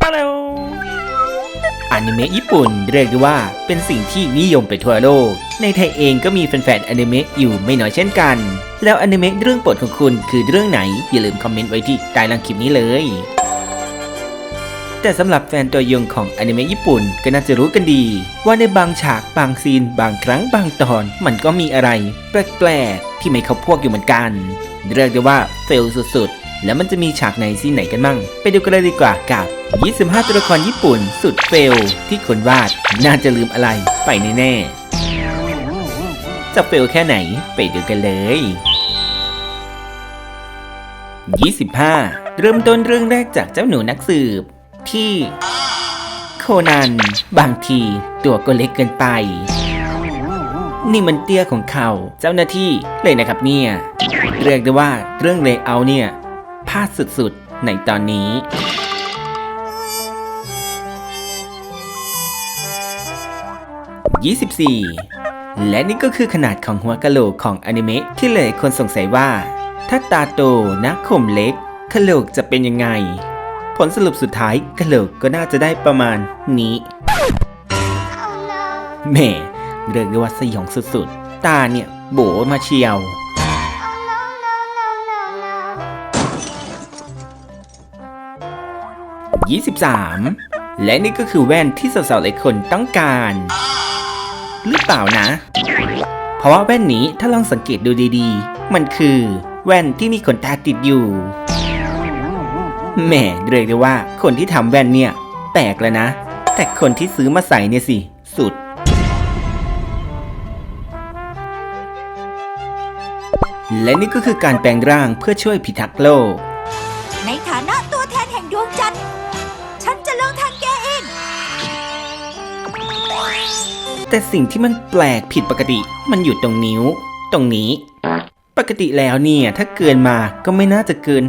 ฮัลโหลอนิเมะญี่ปุ่นเรียกได้ว่าเป็นสิ่งที่นิยมไปทั่วโลก ในไทยเองก็มีแฟนๆอนิเมะอยู่ไม่น้อยเช่นกัน แล้วอนิเมะเรื่องโปรดของคุณคือเรื่องไหน อย่าลืมคอมเมนต์ไว้ที่ใต้ล่างคลิปนี้เลย แต่สำหรับแฟนตัวยงของอนิเมะญี่ปุ่นก็น่าจะรู้กันดี ว่าในบางฉากบางซีน บางครั้งบางตอน มันก็มีอะไร แปลกๆที่ไม่เข้าพวกอยู่เหมือนกัน เรียกได้ว่าเฟลสุดๆแล้วมันจะมีฉากไหนซีนไหนกันมั่ง ไปดูกันเลยดีกว่ากับ 25 ตัวละครญี่ปุ่นสุดเฟล ที่คนวาดน่าจะลืมอะไรไปแน่ๆจะเฟลแค่ไหนไปดูกันเลย 25 เริ่มต้นเรื่องแรกจากเจ้าหนูนักสืบ ที่ โคนัน บางทีตัวก็เล็กเกินไป นี่มันเตี้ยของเขาเจ้าหน้าที่เลยนะครับเนี่ย เรียกได้ว่าเรื่องเลเยอร์เนี่ยพลาดสุดๆในตอนนี้ 24 และนี่ก็คือขนาดของหัวกะโหลกของอนิเมะที่หลายคนสงสัยว่า ถ้าตาโตนะคมเล็กกะโหลกจะเป็นยังไง ผลสรุปสุดท้ายกะโหลกก็น่าจะได้ประมาณนี้แหม่เรียกได้ว่าสยองสุดๆ ตาเนี่ยโบมาเชียว23 และนี่ก็คือแว่นที่สาวๆหลายคนต้องการ หรือเปล่านะ เพราะว่าแว่นนี้ถ้าลองสังเกตดูดีๆ มันคือ แว่นที่มีขนตาติดอยู่แหมเรียกได้ว่าคนที่ทำแว่นเนี่ย แปลกแล้วนะ แต่คนที่ซื้อมาใส่เนี่ยสิ สุด และนี่ก็คือการแปลงร่างเพื่อช่วยพิทักษ์โลก แต่สิ่งที่มันแปลกผิดปกติ มันอยู่ตรงนิ้ว ตรงนี้ ปกติแล้วเนี่ยถ้าเกินมาก็ไม่น่าจะเกิน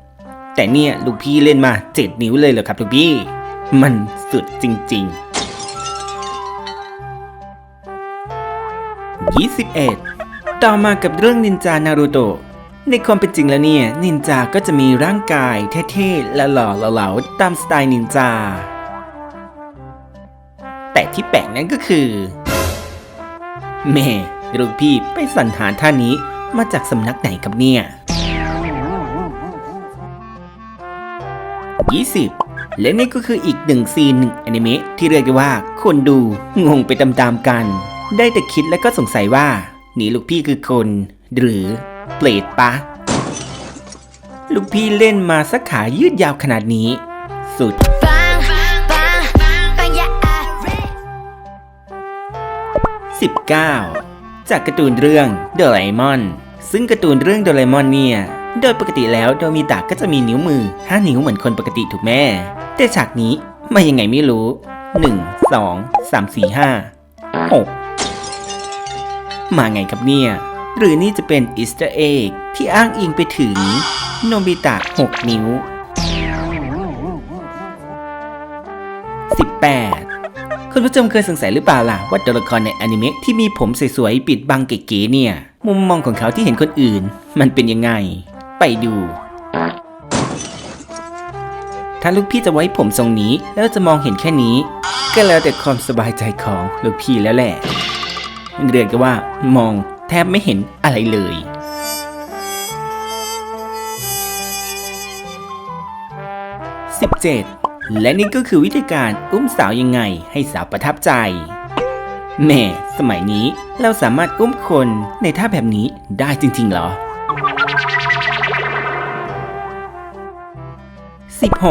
6 แต่เนี่ยลูกพี่เล่นมา 7 นิ้วเลยเหรอครับลูกพี่ มันสุดจริง ๆ 21 ต่อมากับเรื่องนินจานารูโตะ ในความเป็นจริงแล้วเนี่ย นินจาก็จะมีร่างกายเท่ๆและหล่อเหลาๆตามสไตล์นินจา ที่แปลกนั้นก็คือแม่ลูกพี่ไปสรรหาท่านี้มาจากสำนักไหนครับเนี่ย 20 และนี่ก็คืออีกหนึ่งซีนหนึ่งอนิเมะที่เรียกได้ว่าคนดูงงไปตามๆกัน ได้แต่คิดและก็สงสัยว่า นี่ลูกพี่คือคน หรือเปรตปะ ลูกพี่เล่นมาสักขายืดยาวขนาดนี้ สุด 19 จากการ์ตูนเรื่องโดราเอมอนซึ่งการ์ตูนเรื่องโดราเอมอนเนี่ย โดยปกติแล้วโดมิตะก็จะมีนิ้วมือ 5 นิ้วเหมือนคนปกติถูกแม่ แต่ฉากนี้มายังไงไม่รู้ 1 2 3 4 5 6 มาไงครับเนี่ย หรือนี่จะเป็นอีสเตอร์เอ็กที่อ้างอิงไปถึงโนบิตะ 6 นิ้ว 18 คุณผู้ชมเคยสงสัยหรือเปล่าล่ะว่าตัวละครในอนิเมะที่มีผมสวยๆ ปิดบังเก๋ๆเนี่ย มุมมองของเขาที่เห็นคนอื่น มันเป็นยังไง ไปดู ถ้าลูกพี่จะไว้ผมทรงนี้ แล้วจะมองเห็นแค่นี้ ก็แล้วแต่ความสบายใจของลูกพี่แล้วแหละเรียกกันว่ามองแทบไม่เห็นอะไรเลย17 และนี่ก็คือวิธีการอุ้มสาวยังไงให้สาวประทับใจแม่สมัยนี้เราสามารถอุ้มคนในท่าแบบนี้ได้จริงๆเหรอ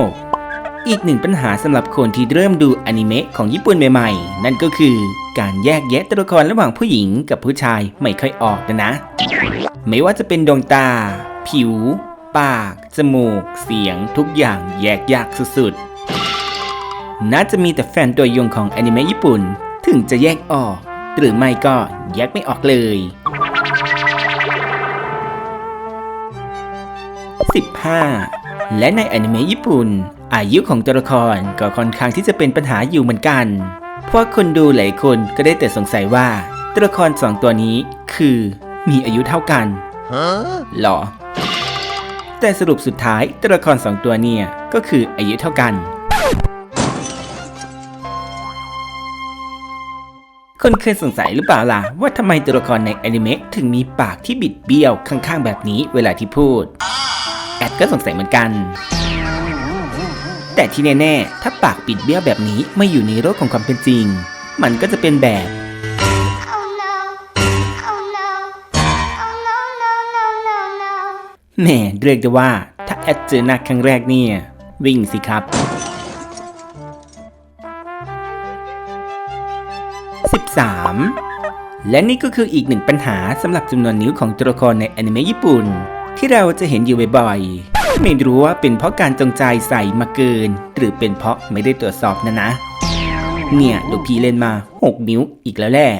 16 อีกหนึ่งปัญหาสำหรับคนที่เริ่มดูอนิเมะของญี่ปุ่นใหม่ๆ นั่นก็คือการแยกแยะตัวละครระหว่างผู้หญิงกับผู้ชายไม่ค่อยออกนะนะ ไม่ว่าจะเป็นดวงตา ผิว ปาก จมูก เสียงทุกอย่างแยกยากสุดๆ น่าจะมีแต่แฟนตัวยงของอนิเมะญี่ปุ่น ถึงจะแยกออก หรือไม่ก็แยกไม่ออกเลย 15 และในอนิเมะญี่ปุ่น อายุของตัวละครก็ค่อนข้างที่จะเป็นปัญหาอยู่เหมือนกัน เพราะคนดูหลายคนก็ได้แต่สงสัยว่าตัวละครสองตัวนี้คือมีอายุเท่ากันหรอ แต่สรุปสุดท้ายตัวละครสองตัวเนี่ยก็คืออายุเท่ากัน คุณเคยสงสัยหรือเปล่าล่ะ ว่าทำไมตัวละครในอนิเมะถึงมีปากที่บิดเบี้ยวข้างๆแบบนี้เวลาที่พูด แอดก็สงสัยเหมือนกัน แต่ที่แน่ๆ ถ้าปากบิดเบี้ยวแบบนี้ไม่อยู่ในโลกของความเป็นจริง มันก็จะเป็นแบบ Oh no Oh no Oh no no no no no แหม่เรียกได้ว่า ถ้าแอดเจอหน้าครั้งแรกเนี่ย วิ่งสิครับ 3 และนี่ก็คืออีกหนึ่งปัญหาสำหรับจำนวนนิ้วของตัวละครในอนิเมะญี่ปุ่น ที่เราจะเห็นอยู่บ่อยๆ ไม่รู้ว่าเป็นเพราะการจงใจใส่มาเกิน หรือเป็นเพราะไม่ได้ตรวจสอบนะนะ เนี่ยลูกพี่เล่นมา 6 นิ้วอีกแล้วแหละ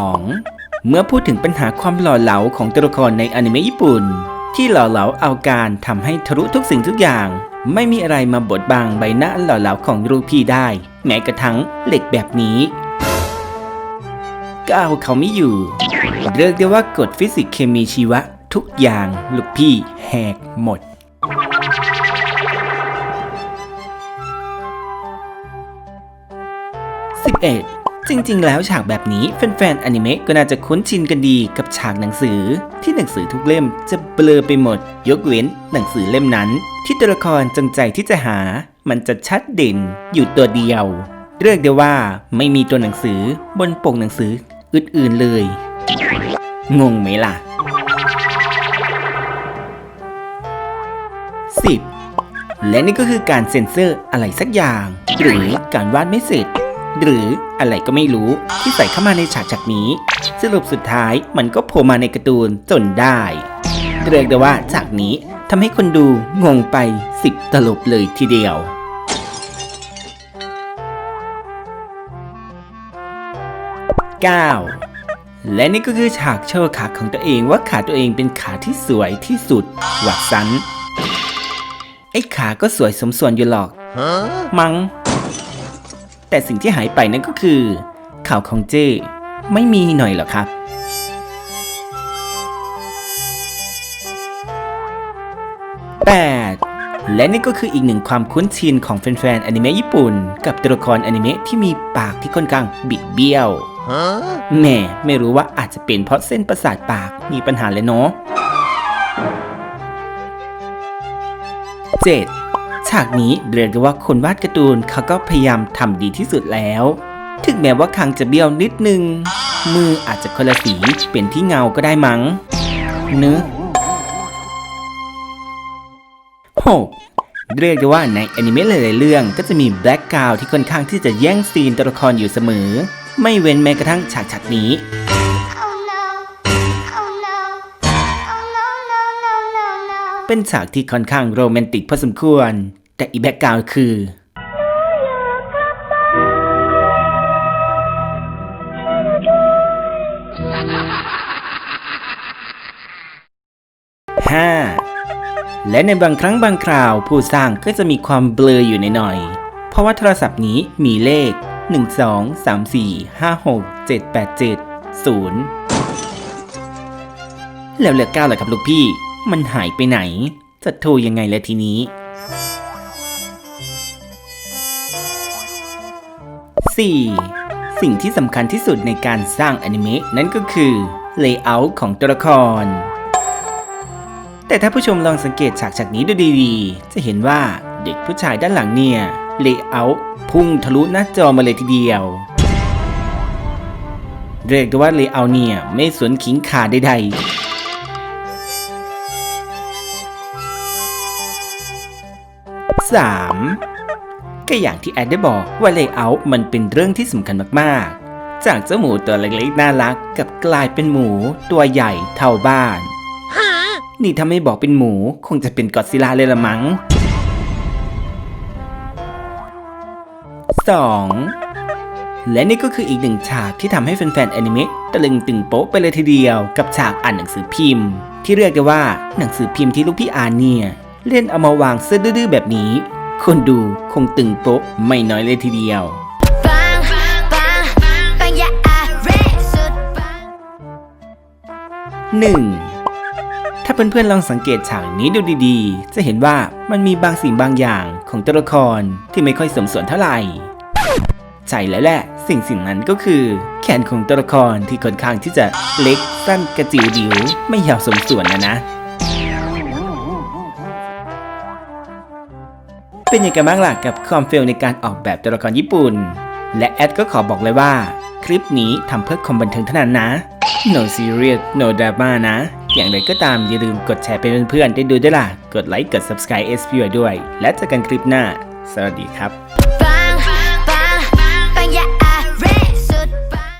12 เมื่อพูดถึงปัญหาความหล่อเหลาของตัวละครในอนิเมะญี่ปุ่น ที่หล่อเหลาเอาการทำให้ทะลุทุกสิ่งทุกอย่าง ไม่มีอะไรมาบดบังใบหน้าหล่อเหลาของรูปพี่ได้ แม้กระทั่งเหล็กแบบนี้ก็เอาเขาไม่อยู่ เรียกได้ว่ากฎฟิสิกส์เคมีชีวะ ทุกอย่างลูกพี่แหกหมด 11 จริงๆ แล้วฉากแบบนี้แฟนๆ อนิเมะก็น่าจะคุ้นชินกันดีกับฉากหนังสือ ที่หนังสือทุกเล่มจะเบลอไปหมด ยกเว้นหนังสือเล่มนั้น ที่ตัวละครจงใจที่จะหา มันจะชัดเด่นอยู่ตัวเดียว เรียกได้ว่าไม่มีตัวหนังสือบนปกหนังสืออื่นๆเลย งงไหมล่ะ 10 และนี่ก็คือการเซ็นเซอร์อะไรสักอย่าง หรือการวาดไม่เสร็จ หรืออะไรก็ไม่รู้ที่ใส่เข้ามาในฉากฉากนี้ สรุปสุดท้ายมันก็โผล่มาในการ์ตูนจนได้เรียกได้ว่าฉากนี้ทำให้คนดูงงไป10ตลบเลยทีเดียว9และนี่ก็คือฉากโชว์ขาของตัวเองว่าขาตัวเองเป็นขาที่สวยที่สุดหวัดสันไอ้ขาก็สวยสมส่วนอยู่หรอก มัง้ง แต่สิ่งที่หายไปนั่นก็คือ ข่าวของเจ้ไม่มีหน่อยเหรอครับ8และนี่ก็คืออีกหนึ่งความคุ้นชินของแฟนๆอนิเมะญี่ปุ่น กับตัวละครอนิเมะที่มีปากที่ค่อนข้างบิดเบี้ยวแหม่ไม่รู้ว่าอาจจะเป็นเพราะเส้นประสาทปากมีปัญหาเลยเนาะ 7. ฉากนี้เรียกได้ว่าคนวาดการ์ตูนเขาก็พยายามทำดีที่สุดแล้ว ถึงแม้ว่าคางจะเบี้ยวนิดนึง มืออาจจะคนละสีเป็นที่เงาก็ได้มั้งเนื้อะ 6. เรียกได้ว่าในอนิเมะหลายๆ เรื่อง ก็จะมีแบล็กกราวที่ค่อนข้างที่จะแย่งซีนตัวละครอยู่เสมอ ไม่เว้นแม้กระทั่งฉากฉากนี้ Oh no Oh no Oh no no no no no เป็นฉากที่ค่อนข้างโรแมนติกพอสมควร แต่อีแบ็กกราวคือ 5. และในบางครั้งบางคราวผู้สร้างก็จะมีความเบลออยู่ในหน่อย เพราะว่าโทรศัพท์นี้มีเลข 1 2 3 4 5 6 7 8 7 0 แล้วเหลือเก้าเหรอครับลูกพี่ มันหายไปไหน จะโทรยังไงละทีนี้ 4. สิ่งที่สำคัญที่สุดในการสร้างอนิเมะนั่นก็คือ Layout ของตัวละคร แต่ถ้าผู้ชมลองสังเกตฉากฉากนี้ดูดีๆ จะเห็นว่าเด็กผู้ชายด้านหลังเนี่ย Layout พุ่งทะลุหน้าจอมาเลยทีเดียว เรียกได้ว่า Layout เนี่ยไม่สวนขิงขาใดๆ 3. ก็อย่างที่แอดได้บอกว่า Layout มันเป็นเรื่องที่สำคัญมากๆ จากเจ้าหมูตัวเล็กๆน่ารักกลับกลายเป็นหมูตัวใหญ่เท่าบ้าน นี่ถ้าไม่บอกเป็นหมูคงจะเป็นกอดซิลลาเลยละมัง้ง 2. และนี่ก็คืออีกหนึ่งฉากที่ทำให้แฟนๆแอนิเมะตะลึงตึงโป๊ะไปเลยทีเดียวกับฉากอ่านหนังสือพิมพ์ ที่เรียกได้ว่าหนังสือพิมพ์ที่ลูกพี่อ่านเนี่ยเล่นเอามาวางเสื้อดื้อๆแบบนี้ คนดูคงตึงโป๊ะไม่น้อยเลยทีเดียวปังปังปังอย่าอาเรสุดปัง 1. ถ้าเพื่อนๆลองสังเกตฉากนี้ดูดีๆ จะเห็นว่ามันมีบางสิ่งบางอย่างของตัวละครที่ไม่ค่อยสมส่วนเท่าไหร่ใช่แล้วแหละสิ่งสิ่งนั้นก็คือ แขนของตัวละครที่ค่อนข้างที่จะเล็กสั้นกระจิ๋วดิวไม่ยาวสมส่วนนะนะ เป็นยังไงบ้างล่ะกับความเฟลในการออกแบบตัวละครญี่ปุ่น และแอดก็ขอบอกเลยว่า คลิปนี้ทำเพื่อความบันเทิงเท่านั้นนะ no serious no drama นะ อย่างไรก็ตามอย่าลืมกดแชร์เป็นเพื่อนๆได้ดูด้วยล่ะ กดไลค์กด subscribe SP ด้วย และเจอกันคลิปหน้า สวัสดีครับ